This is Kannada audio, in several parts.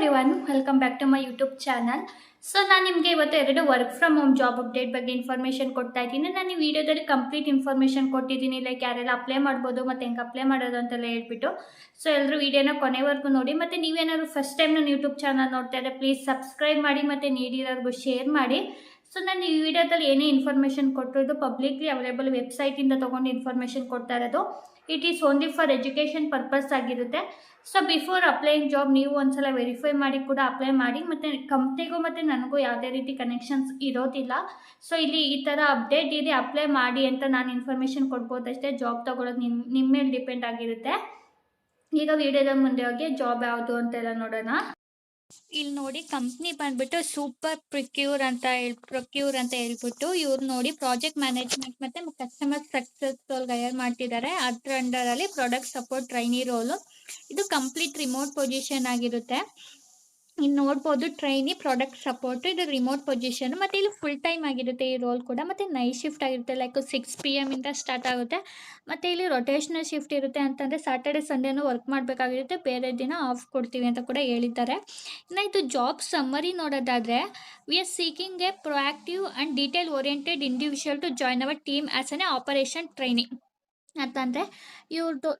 Everyone welcome back to my YouTube channel so ನಾನು ನಿಮಗೆ ಇವತ್ತು ಎರಡು work from home job update ಬಗ್ಗೆ ಇನ್ಫಾರ್ಮೇಷನ್ ಕೊಡ್ತಾ ಇದ್ದೀನಿ. ನಾನು ಈ ವಿಡಿಯೋದಲ್ಲಿ ಕಂಪ್ಲೀಟ್ ಇನ್ಫಾರ್ಮೇಷನ್ ಕೊಟ್ಟಿದ್ದೀನಿ. ಲೈಕ್ ಯಾರೆಲ್ಲ ಅಪ್ಲೈ ಮಾಡ್ಬೋದು ಮತ್ತು ಹೆಂಗೆ ಅಪ್ಲೈ ಮಾಡೋದು ಅಂತೆಲ್ಲ ಹೇಳ್ಬಿಟ್ಟು. ಸೊ ಎಲ್ಲರೂ ವಿಡಿಯೋನ ಕೊನೆವರೆಗೂ ನೋಡಿ. ಮತ್ತು ನೀವೇನಾದ್ರು ಫಸ್ಟ್ ಟೈಮ್ ನಾನು ಯೂಟ್ಯೂಬ್ ಚಾನಲ್ ನೋಡ್ತಾ ಇದ್ದರೆ ಪ್ಲೀಸ್ ಸಬ್ಸ್ಕ್ರೈಬ್ ಮಾಡಿ ಮತ್ತು ನೀಡಿರೋರಿಗೂ ಶೇರ್ ಮಾಡಿ. ಸೊ ನಾನು ಈ ವಿಡಿಯೋದಲ್ಲಿ ಏನೇ ಇನ್ಫಾರ್ಮೇಷನ್ ಕೊಟ್ಟಿರೋದು ಪಬ್ಲಿಕ್ಲಿ ಅವೈಲೇಬಲ್ ವೆಬ್ಸೈಟಿಂದ ತೊಗೊಂಡು ಇನ್ಫಾರ್ಮೇಷನ್ ಕೊಡ್ತಾ ಇರೋದು. It is only for education purpose ಆಗಿರುತ್ತೆ. ಸೊ ಬಿಫೋರ್ ಅಪ್ಲೈಯಿಂಗ್ ಜಾಬ್ ನೀವು ಒಂದ್ಸಲ ವೆರಿಫೈ ಮಾಡಿ ಕೂಡ ಅಪ್ಲೈ ಮಾಡಿ, ಮತ್ತು ಕಂಪ್ನಿಗೂ ಮತ್ತು ನನಗೂ ಯಾವುದೇ ರೀತಿ ಕನೆಕ್ಷನ್ಸ್ ಇರೋದಿಲ್ಲ. ಸೊ ಇಲ್ಲಿ ಈ ಥರ ಅಪ್ಡೇಟ್ ಇದೆ ಅಪ್ಲೈ ಮಾಡಿ ಅಂತ ನಾನು ಇನ್ಫಾರ್ಮೇಷನ್ ಕೊಡ್ಬೋದಷ್ಟೇ ಜಾಬ್ ತೊಗೊಳೋದು ನಿಮ್ಮ ನಿಮ್ಮ ಮೇಲೆ ಡಿಪೆಂಡ್ ಆಗಿರುತ್ತೆ. ಈಗ ವಿಡಿಯೋದ ಮುಂದೆ ಹೋಗಿ ಜಾಬ್ ಯಾವುದು ಅಂತೆಲ್ಲ ನೋಡೋಣ. ಇಲ್ಲಿ ನೋಡಿ ಕಂಪ್ನಿ ಬಂದ್ಬಿಟ್ಟು ಸೂಪರ್ ಪ್ರೊಕ್ಯೂರ್ ಅಂತ ಹೇಳಿ ಪ್ರೊಕ್ಯೂರ್ ಅಂತ ಹೇಳ್ಬಿಟ್ಟು ಇವ್ರು ನೋಡಿ ಪ್ರಾಜೆಕ್ಟ್ ಮ್ಯಾನೇಜ್ಮೆಂಟ್ ಮತ್ತೆ ಕಸ್ಟಮರ್ ಸಕ್ಸಸ್ ಹೈಯರ್ ಮಾಡ್ತಿದ್ದಾರೆ ಅದ್ರ ಅಂಡರ್ ಅಲ್ಲಿ ಪ್ರಾಡಕ್ಟ್ ಸಪೋರ್ಟ್ ಟ್ರೈನಿ ರೋಲು ಇದು ಕಂಪ್ಲೀಟ್ ರಿಮೋಟ್ ಪೊಸಿಷನ್ ಆಗಿರುತ್ತೆ. ಇನ್ನು ನೋಡ್ಬೋದು ಟ್ರೈನಿ ಪ್ರಾಡಕ್ಟ್ ಸಪೋರ್ಟ್ ಇದು ರಿಮೋಟ್ ಪೊಸಿಷನ್ ಮತ್ತೆ ಇಲ್ಲಿ ಫುಲ್ ಟೈಮ್ ಆಗಿರುತ್ತೆ ಈ ರೋಲ್ ಕೂಡ. ಮತ್ತೆ ನೈಟ್ ಶಿಫ್ಟ್ ಆಗಿರುತ್ತೆ ಲೈಕ್ ಸಿಕ್ಸ್ ಪಿ ಎಂ ಇಂದ ಸ್ಟಾರ್ಟ್ ಆಗುತ್ತೆ. ಮತ್ತೆ ಇಲ್ಲಿ ರೊಟೇಷನಲ್ ಶಿಫ್ಟ್ ಇರುತ್ತೆ ಅಂತಂದ್ರೆ ಸಾಟರ್ಡೆ ಸಂಡೇನೂ ವರ್ಕ್ ಮಾಡಬೇಕಾಗಿರುತ್ತೆ. ಬೇರೆ ದಿನ ಆಫ್ ಕೊಡ್ತೀವಿ ಅಂತ ಕೂಡ ಹೇಳಿದ್ದಾರೆ. ಇನ್ನು ಇದು ಜಾಬ್ ಸಮ್ಮರಿ ನೋಡೋದಾದ್ರೆ we are seeking a proactive and detail oriented individual to join our team as an operation training ಅಂತಂದರೆ ಇವ್ರದ್ದು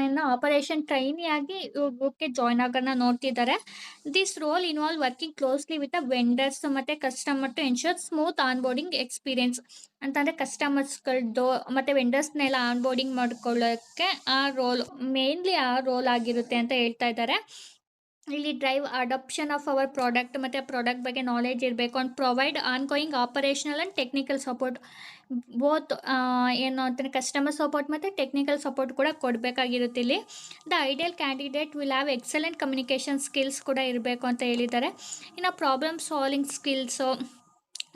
ಏನೋ ಆಪರೇಷನ್ ಟ್ರೈನಿ ಆಗಿ ಇವ್ರ ಗ್ರೂಪ್ಗೆ ಜಾಯ್ನ್ ಆಗೋಣ ನೋಡ್ತಿದ್ದಾರೆ this role involve working closely with a vendors ಮತ್ತು customer to ensure smooth onboarding experience ಅಂತಂದರೆ ಕಸ್ಟಮರ್ಸ್ಗಳದ್ದು ಮತ್ತು ವೆಂಡರ್ಸ್ನೆಲ್ಲ ಆನ್ ಬೋರ್ಡಿಂಗ್ ಮಾಡ್ಕೊಳ್ಳೋಕ್ಕೆ ಆ ರೋಲ್ ಮೇನ್ಲಿ ಆ ರೋಲ್ ಆಗಿರುತ್ತೆ ಅಂತ ಹೇಳ್ತಾ ಇದ್ದಾರೆ ಇಲ್ಲಿ drive adoption of our product ಮತ್ತು ಪ್ರಾಡಕ್ಟ್ ಬಗ್ಗೆ ನಾಲೆಜ್ ಇರಬೇಕು and provide ongoing operational and technical support both ಏನು ಅಂತಾರೆ ಕಸ್ಟಮರ್ ಸಪೋರ್ಟ್ ಮತ್ತು ಟೆಕ್ನಿಕಲ್ ಸಪೋರ್ಟ್ ಕೂಡ ಕೊಡಬೇಕಾಗಿರುತ್ತೆ ಇಲ್ಲಿ. The ideal candidate will have excellent communication skills ಕೂಡ ಇರಬೇಕು ಅಂತ ಹೇಳಿದ್ದಾರೆ. ಇನ್ನು ಪ್ರಾಬ್ಲಮ್ ಸಾಲ್ವಿಂಗ್ ಸ್ಕಿಲ್ಸು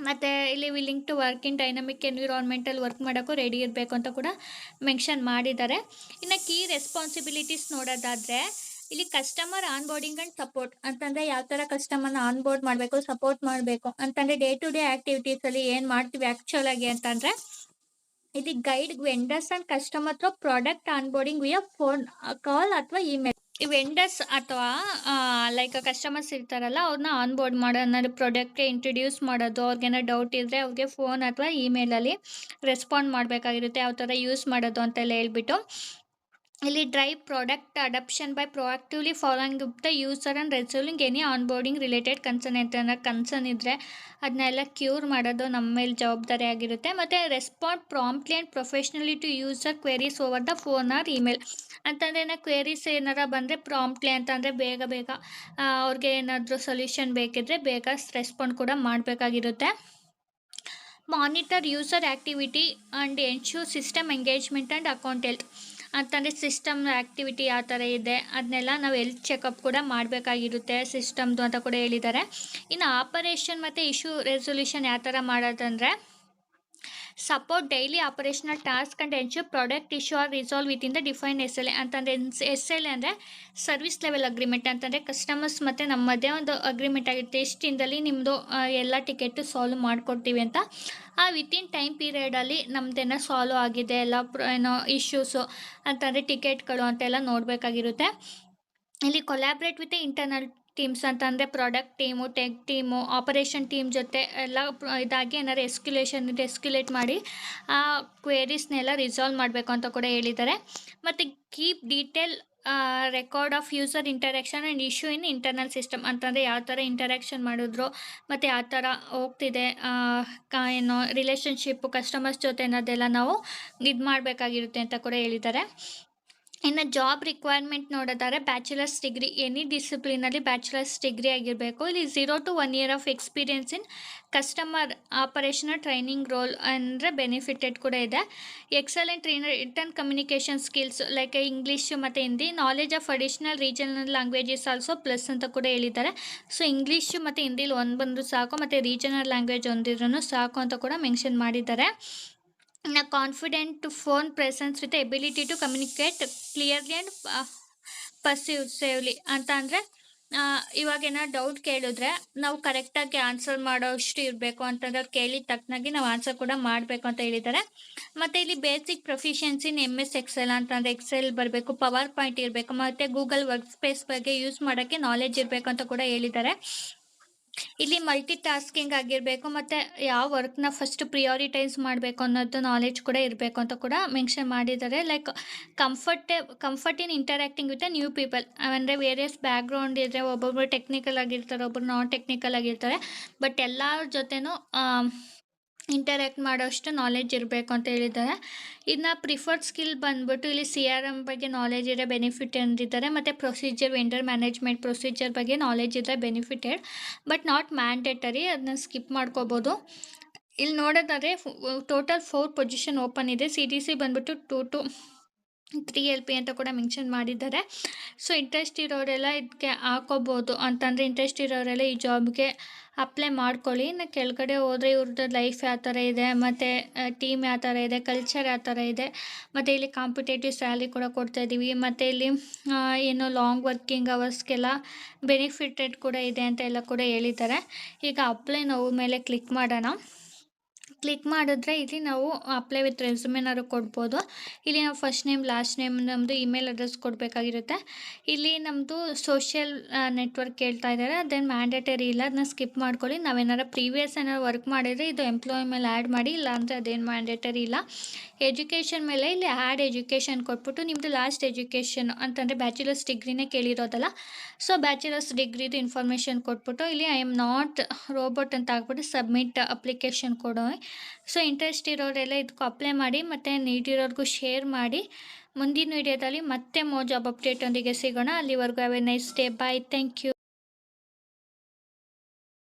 ಮತ್ತು ಇಲ್ಲಿ willing to work in dynamic ಎನ್ವಿರಾನ್ಮೆಂಟಲ್ಲಿ work ಮಾಡೋಕ್ಕೂ ರೆಡಿ ಇರಬೇಕು ಅಂತ ಕೂಡ ಮೆನ್ಷನ್ ಮಾಡಿದ್ದಾರೆ. ಇನ್ನು ಕೀ ರೆಸ್ಪಾನ್ಸಿಬಿಲಿಟೀಸ್ ನೋಡೋದಾದರೆ ಇಲ್ಲಿ customer on boarding and support ಅಂತಂದ್ರೆ ಯಾವ ತರ ಕಸ್ಟಮರ್ನ ಆನ್ ಬೋರ್ಡ್ ಮಾಡಬೇಕು ಸಪೋರ್ಟ್ ಮಾಡಬೇಕು ಅಂತಂದ್ರೆ ಡೇ ಟು ಡೇ ಆಕ್ಟಿವಿಟೀಸ್ ಅಲ್ಲಿ ಏನ್ ಮಾಡ್ತೀವಿ ಆಕ್ಚುಲ್ ಆಗಿ ಅಂತಂದ್ರೆ ಇಲ್ಲಿ guide vendors and customer through product onboarding via phone call ಅಥವಾ ಇಮೇಲ್ ಈ ವೆಂಡರ್ಸ್ ಅಥವಾ ಲೈಕ್ ಕಸ್ಟಮರ್ಸ್ ಇರ್ತಾರಲ್ಲ ಅವ್ರನ್ನ ಆನ್ ಬೋರ್ಡ್ ಮಾಡೋದು ಪ್ರಾಡಕ್ಟ್ ಇಂಟ್ರೊಡ್ಯೂಸ್ ಮಾಡೋದು, ಅವ್ರಿಗೇನೋ ಡೌಟ್ ಇದ್ರೆ ಅವ್ರಿಗೆ ಫೋನ್ ಅಥವಾ ಇಮೇಲಲ್ಲಿ ರೆಸ್ಪಾಂಡ್ ಮಾಡಬೇಕಾಗಿರುತ್ತೆ, ಯಾವ ಥರ ಯೂಸ್ ಮಾಡೋದು ಅಂತೆಲ್ಲ ಹೇಳ್ಬಿಟ್ಟು. ಇಲ್ಲಿ drive product adoption by proactively following up the user and resolving any onboarding related concern ಅಂತ ಕನ್ಸರ್ನ್ ಇದ್ದರೆ ಅದನ್ನೆಲ್ಲ ಕ್ಯೂರ್ ಮಾಡೋದು ನಮ್ಮ ಮೇಲೆ ಜವಾಬ್ದಾರಿ ಆಗಿರುತ್ತೆ. ಮತ್ತು respond promptly and professionally to user queries over the phone or email. ಅಂತಂದರೆ ಏನೋ ಕ್ವೆರೀಸ್ ಏನಾರ ಬಂದರೆ ಪ್ರಾಂಪ್ಟ್ಲಿ ಅಂತಂದರೆ ಬೇಗ ಬೇಗ ಅವ್ರಿಗೆ ಏನಾದರೂ ಸೊಲ್ಯೂಷನ್ ಬೇಕಿದ್ದರೆ ಬೇಗ ರೆಸ್ಪಾಂಡ್ ಕೂಡ ಮಾಡಬೇಕಾಗಿರುತ್ತೆ. Monitor user activity and ensure system engagement and account health. ಅಂತಂದರೆ ಸಿಸ್ಟಮ್ ಆ್ಯಕ್ಟಿವಿಟಿ ಯಾವ ಥರ ಇದೆ. ಅದನ್ನೆಲ್ಲ ನಾವು ಎಲ್ತ್ ಚೆಕಪ್ ಕೂಡ ಮಾಡಬೇಕಾಗಿರುತ್ತೆ ಸಿಸ್ಟಮ್ದು ಅಂತ ಕೂಡ ಹೇಳಿದ್ದಾರೆ ಇನ್ನು ಆಪರೇಷನ್ ಮತ್ತು ಇಶ್ಯೂ ರೆಸೊಲ್ಯೂಷನ್ ಯಾವ ಥರ ಮಾಡೋದಂದರೆ support daily operational task and ensure product issue are resolve within the define S L A ಅಂತಂದರೆ ಎಸ್ ಎಲ್ ಎ ಅಂದರೆ ಸರ್ವಿಸ್ ಲೆವೆಲ್ ಅಗ್ರಿಮೆಂಟ್ ಅಂತಂದರೆ ಕಸ್ಟಮರ್ಸ್ ಮತ್ತು ನಮ್ಮದೇ ಒಂದು ಅಗ್ರಿಮೆಂಟ್ ಆಗಿರುತ್ತೆ. ಎಷ್ಟು ದಿನದಲ್ಲಿ ನಿಮ್ಮದು ಎಲ್ಲ ಟಿಕೆಟು ಸಾಲ್ವ್ ಮಾಡಿಕೊಡ್ತೀವಿ ಅಂತ. ಆ ವಿತಿನ್ ಟೈಮ್ ಪೀರಿಯಡಲ್ಲಿ ನಮ್ಮದೇನೋ ಸಾಲ್ವ್ ಆಗಿದೆ, ಎಲ್ಲ ಏನೋ ಇಶ್ಯೂಸು ಅಂತಂದರೆ ಟಿಕೆಟ್ಗಳು ಅಂತೆಲ್ಲ ನೋಡಬೇಕಾಗಿರುತ್ತೆ. ಇಲ್ಲಿ ಕೊಲ್ಯಾಬ್ರೇಟ್ ವಿತ್ ಇಂಟರ್ನಲ್ ಟೀಮ್ಸ್ ಅಂತಂದರೆ product team tech team operation team ಜೊತೆ ಎಲ್ಲ ಇದಾಗಿ ಏನಾದ್ರು ಎಸ್ಕ್ಯುಲೇಷನ್ ಇದೆ ಎಸ್ಕ್ಯುಲೇಟ್ ಮಾಡಿ ಆ ಕ್ವೇರೀಸ್ನೆಲ್ಲ ರಿಸಾಲ್ವ್ ಮಾಡಬೇಕು ಅಂತ ಕೂಡ ಹೇಳಿದ್ದಾರೆ. ಮತ್ತು keep detail record of user interaction and issue in internal system ಅಂತಂದರೆ ಯಾವ ಥರ ಇಂಟರಾಕ್ಷನ್ ಮಾಡಿದ್ರು, ಮತ್ತು ಯಾವ ಥರ ಹೋಗ್ತಿದೆ ಏನೋ ಏನು ರಿಲೇಷನ್ಶಿಪ್ಪು ಕಸ್ಟಮರ್ಸ್ ಜೊತೆ ಅನ್ನೋದೆಲ್ಲ ನಾವು ಇದು ಮಾಡಬೇಕಾಗಿರುತ್ತೆ ಅಂತ ಕೂಡ ಹೇಳಿದ್ದಾರೆ. ಇನ್ನು ಜಾಬ್ ರಿಕ್ವೈರ್ಮೆಂಟ್ ನೋಡೋದಾದ್ರೆ ಬ್ಯಾಚುಲರ್ಸ್ ಡಿಗ್ರಿ ಎನಿ ಡಿಸಿಪ್ಲಿನಲ್ಲಿ ಬ್ಯಾಚುಲರ್ಸ್ ಡಿಗ್ರಿ ಆಗಿರಬೇಕು. ಇಲ್ಲಿ zero to one year of experience in customer operational training role ಅಂದರೆ ಬೆನಿಫಿಟೆಡ್ ಕೂಡ ಇದೆ. Excellent written communication skills like English ಮತ್ತು Hindi knowledge of additional regional languages also plus ಅಂತ ಕೂಡ ಹೇಳಿದ್ದಾರೆ. ಸೊ ಇಂಗ್ಲೀಷು ಮತ್ತು ಹಿಂದಿಲಿ ಒಂದು ಬಂದರೂ ಸಾಕು, ಮತ್ತು ರೀಜನಲ್ ಲ್ಯಾಂಗ್ವೇಜ್ ಒಂದಿದ್ರೂ ಸಾಕು ಅಂತ ಕೂಡ ಮೆನ್ಷನ್ ಮಾಡಿದ್ದಾರೆ. ಇನ್ನು confident phone presence with ability to communicate clearly and persuasively ಅಂತ ಅಂದರೆ ಇವಾಗ ಏನಾದ್ರು ಡೌಟ್ ಕೇಳಿದ್ರೆ ನಾವು ಕರೆಕ್ಟಾಗಿ ಆನ್ಸರ್ ಮಾಡೋಷ್ಟು ಇರಬೇಕು ಅಂತಂದ್ರೆ ಕೇಳಿದ ತಕ್ಕನಾಗಿ ನಾವು ಆನ್ಸರ್ ಕೂಡ ಮಾಡಬೇಕು ಅಂತ ಹೇಳಿದ್ದಾರೆ. ಮತ್ತು ಇಲ್ಲಿ basic proficiency in M S Excel ಅಂತಂದ್ರೆ ಎಕ್ಸೆಲ್ ಬರಬೇಕು ಪವರ್ ಪಾಯಿಂಟ್ ಇರಬೇಕು, ಮತ್ತು ಗೂಗಲ್ ವರ್ಕ್ ಸ್ಪೇಸ್ ಬಗ್ಗೆ ಯೂಸ್ ಮಾಡೋಕ್ಕೆ ನಾಲೆಜ್ ಇರಬೇಕು ಅಂತ ಕೂಡ ಹೇಳಿದ್ದಾರೆ. ಇಲ್ಲಿ ಮಲ್ಟಿ ಟಾಸ್ಕಿಂಗ್ ಆಗಿರಬೇಕು ಮತ್ತು ಯಾವ ವರ್ಕ್ನ ಫಸ್ಟ್ ಪ್ರಿಯಾರಿಟೈಸ್ ಮಾಡಬೇಕು ಅನ್ನೋದು ನಾಲೆಜ್ ಕೂಡ ಇರಬೇಕು ಅಂತ ಕೂಡ ಮೆನ್ಷನ್ ಮಾಡಿದ್ದಾರೆ. Like comfort comfort in interacting with new people ಅಂದರೆ ವೇರಿಯಸ್ ಬ್ಯಾಕ್ಗ್ರೌಂಡ್ ಇದ್ದರೆ ಒಬ್ಬೊಬ್ಬರು ಟೆಕ್ನಿಕಲ್ ಆಗಿರ್ತಾರೆ ಒಬ್ಬರು ನಾನ್ ಟೆಕ್ನಿಕಲ್ ಆಗಿರ್ತಾರೆ. ಬಟ್ ಎಲ್ಲರ ಜೊತೆನೂ ಇಂಟರ್ಯಾಕ್ಟ್ ಮಾಡೋಷ್ಟು ನಾಲೆಜ್ ಇರಬೇಕು ಅಂತ ಹೇಳಿದ್ದಾರೆ. ಇದನ್ನ ಪ್ರಿಫರ್ಡ್ ಸ್ಕಿಲ್ ಬಂದ್ಬಿಟ್ಟು ಇಲ್ಲಿ ಸಿ ಆರ್ ಎಂ ಬಗ್ಗೆ ನಾಲೆಜ್ ಇರೋ ಬೆನಿಫಿಟ್ ಅಂದಿದ್ದಾರೆ. ಮತ್ತು ಪ್ರೊಸೀಜರ್ ವೆಂಡರ್ ಮ್ಯಾನೇಜ್ಮೆಂಟ್ ಪ್ರೊಸೀಜರ್ ಬಗ್ಗೆ ನಾಲೆಜ್ ಇದ್ದರೆ ಬೆನಿಫಿಟೆಡ್ ಬಟ್ ನಾಟ್ ಮ್ಯಾಂಡೇಟರಿ ಅದನ್ನ ಸ್ಕಿಪ್ ಮಾಡ್ಕೋಬೋದು. ಇಲ್ಲಿ ನೋಡೋದಾದರೆ ಟೋಟಲ್ ಫೋರ್ ಪೊಸಿಷನ್ ಓಪನ್ ಇದೆ. ಸಿ ಡಿ ಸಿ ಬಂದ್ಬಿಟ್ಟು two to three L P ಅಂತ ಕೂಡ ಮೆನ್ಷನ್ ಮಾಡಿದ್ದಾರೆ. ಸೊ ಇಂಟ್ರೆಸ್ಟ್ ಇರೋರೆಲ್ಲ ಇದಕ್ಕೆ ಹಾಕೋಬೋದು. ಅಂತಂದರೆ ಇಂಟ್ರೆಸ್ಟ್ ಇರೋರೆಲ್ಲ ಈ ಜಾಬ್ಗೆ ಅಪ್ಲೈ ಮಾಡ್ಕೊಳ್ಳಿ. ಇನ್ನು ಕೆಳಗಡೆ ಹೋದರೆ ಇವ್ರದ್ದು ಲೈಫ್ ಯಾವ ಥರ ಇದೆ, ಮತ್ತು ಟೀಮ್ ಯಾವ ಥರ ಇದೆ ಕಲ್ಚರ್ ಯಾವ ಥರ ಇದೆ. ಮತ್ತು ಇಲ್ಲಿ ಕಾಂಪಿಟೇಟಿವ್ ಸ್ಯಾಲ್ರಿ ಕೂಡ ಕೊಡ್ತಾ ಇದ್ದೀವಿ ಮತ್ತು ಇಲ್ಲಿ ಏನು ಲಾಂಗ್ ವರ್ಕಿಂಗ್ ಅವರ್ಸ್ಗೆಲ್ಲ ಬೆನಿಫಿಟೆಡ್ ಕೂಡ ಇದೆ ಅಂತ ಎಲ್ಲ ಕೂಡ ಹೇಳಿದ್ದಾರೆ. ಈಗ ಅಪ್ಲೈ ನಾವು ಮೇಲೆ ಕ್ಲಿಕ್ ಮಾಡೋಣ. ಕ್ಲಿಕ್ ಮಾಡಿದ್ರೆ ಇಲ್ಲಿ ನಾವು ಅಪ್ಲೈ ವಿತ್ ರೆಸ್ಯೂಮೇನಾದ್ರು ಕೊಡ್ಬೋದು. ಇಲ್ಲಿ ನಾವು ಫಸ್ಟ್ ನೇಮ್ ಲಾಸ್ಟ್ ನೇಮ್ ನಮ್ಮದು ಇಮೇಲ್ ಅಡ್ರೆಸ್ ಕೊಡಬೇಕಾಗಿರುತ್ತೆ. ಇಲ್ಲಿ ನಮ್ಮದು ಸೋಷಿಯಲ್ ನೆಟ್ವರ್ಕ್ ಹೇಳ್ತಾ ಇದ್ದಾರೆ. ದೆನ್ ಮ್ಯಾಂಡೇಟರಿ ಇಲ್ಲ, ಅದನ್ನ ಸ್ಕಿಪ್ ಮಾಡ್ಕೊಳ್ಳಿ. ನಾವೇನಾರು ಪ್ರೀವಿಯಸ್ ಏನಾರು ವರ್ಕ್ ಮಾಡಿದರೆ ಇದು ಎಂಪ್ಲಾಯ್ ಮೇಲೆ ಆ್ಯಡ್ ಮಾಡಿ ಇಲ್ಲ ಅಂದರೆ ಅದೇನು ಮ್ಯಾಂಡೇಟರಿ ಇಲ್ಲ. ಎಜುಕೇಷನ್ ಮೇಲೆ ಇಲ್ಲಿ ಆ್ಯಡ್ ಎಜುಕೇಷನ್ ಕೊಟ್ಬಿಟ್ಟು ನಿಮ್ಮದು ಲಾಸ್ಟ್ ಎಜುಕೇಷನ್ ಅಂತಂದರೆ ಬ್ಯಾಚುಲರ್ಸ್ ಡಿಗ್ರಿನೇ ಕೇಳಿರೋದಲ್ಲ. ಸೊ ಬ್ಯಾಚುಲರ್ಸ್ ಡಿಗ್ರಿದು ಇನ್ಫಾರ್ಮೇಷನ್ ಕೊಟ್ಬಿಟ್ಟು ಇಲ್ಲಿ ಐ ಆಮ್ ನಾಟ್ ರೋಬೋಟ್ ಅಂತ ಹಾಕ್ಬಿಟ್ಟು ಸಬ್ಮಿಟ್ ಅಪ್ಲಿಕೇಶನ್ ಕೊಡೋ ಸೊ ಇಂಟ್ರೆಸ್ಟ್ ಇರೋರೆಲ್ಲ ಇದಕ್ಕೂ ಅಪ್ಲೈ ಮಾಡಿ, ಮತ್ತು ನೀಡಿರೋರಿಗೂ ಶೇರ್ ಮಾಡಿ. ಮುಂದಿನ ವೀಡಿಯೋದಲ್ಲಿ ಮತ್ತೆ ಮೋ ಜಾಬ್ ಅಪ್ಡೇಟೊಂದಿಗೆ ಸಿಗೋಣ. ಅಲ್ಲಿವರೆಗೂ have a nice day bye thank you